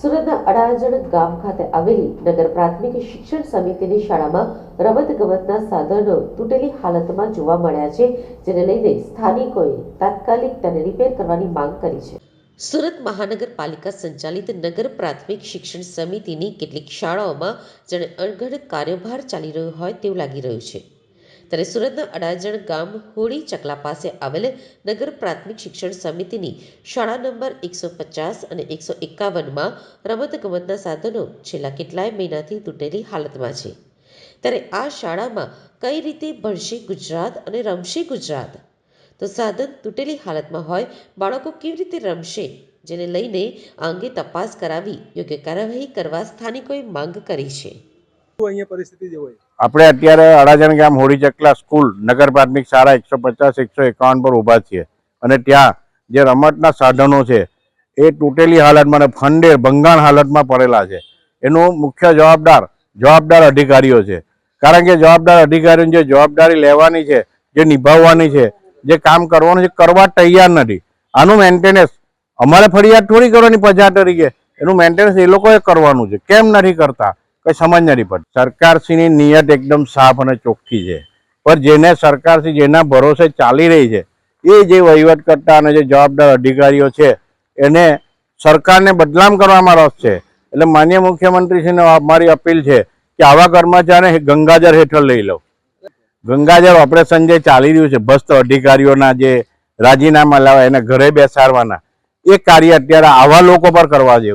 સુરતના અડાજણ ગામ ખાતે આવેલી નગર પ્રાથમિક શિક્ષણ સમિતિની શાળામાં રમત ગમતના સાધનો તૂટેલી હાલતમાં જોવા મળ્યા છે, જેને લઈને સ્થાનિકોએ તાત્કાલિક તેને રિપેર કરવાની માંગ કરી છે. સુરત મહાનગરપાલિકા સંચાલિત નગર પ્રાથમિક શિક્ષણ સમિતિની કેટલીક શાળાઓમાં જેને અણઘડ કાર્યભાર ચાલી રહ્યો હોય તેવું લાગી રહ્યું છે. ત્યારે સુરતના અડાજણ ગામ હોળી ચકલા પાસે આવેલ નગર પ્રાથમિક શિક્ષણ સમિતિની શાળા નંબર એકસો પચાસ અને એકસો એકાવનમાં રમતગમતના સાધનો છેલ્લા કેટલાય મહિનાથી તૂટેલી હાલતમાં છે. ત્યારે આ શાળામાં કઈ રીતે ભણશે ગુજરાત અને રમશે ગુજરાત? તો સાધન તૂટેલી હાલતમાં હોય, બાળકો કેવી રીતે રમશે? જેને લઈને આ અંગે તપાસ કરાવી યોગ્ય કાર્યવાહી કરવા સ્થાનિકોએ માંગ કરી છે. આપણે અત્યારે અડાજણ ગામ હોળી ચકલા સ્કૂલ નગર પ્રાથમિક શાળા એકસો પચાસ, એકસો એકાવન પર ઊભા છીએ. અને ત્યાં જે રમતના સાધનો છે, એ તૂટેલી હાલતમાં અને ફંડે ભંગાણ હાલતમાં પડેલા છે. એનો મુખ્ય જવાબદાર જવાબદાર અધિકારીઓ છે. કારણ કે જવાબદાર અધિકારીઓની જે જવાબદારી લેવાની છે, જે નિભાવવાની છે, જે કામ કરવાનું છે, કરવા તૈયાર નથી. આનું મેન્ટેનન્સ અમારે ફરિયાદ થોડી કરવાની પ્રજા તરીકે. એનું મેન્ટેનન્સ એ લોકોએ કરવાનું છે. કેમ નથી કરતા? કઈ સમજ નથી પડતી સરકારશ્રીની નિયત એકદમ સાફ અને ચોખ્ખી છે. પણ જેને સરકારશ્રી જેના ભરોસે ચાલી રહી છે, એ જે વહીવટ કરતા અને જે જવાબદાર અધિકારીઓ છે, એને સરકારને બદનામ કરવામાં રસ છે. એટલે માન્ય મુખ્યમંત્રીશ્રીને મારી અપીલ છે કે આવા કર્મચારીને ગંગાજળ હેઠળ લઈ લો. ગંગાજળ ઓપરેશન જે ચાલી રહ્યું છે ભ્રષ્ટ અધિકારીઓના જે રાજીનામા લાવવા એને ઘરે બેસાડવાના, એ કાર્ય અત્યારે આવા લોકો પર કરવા જેવું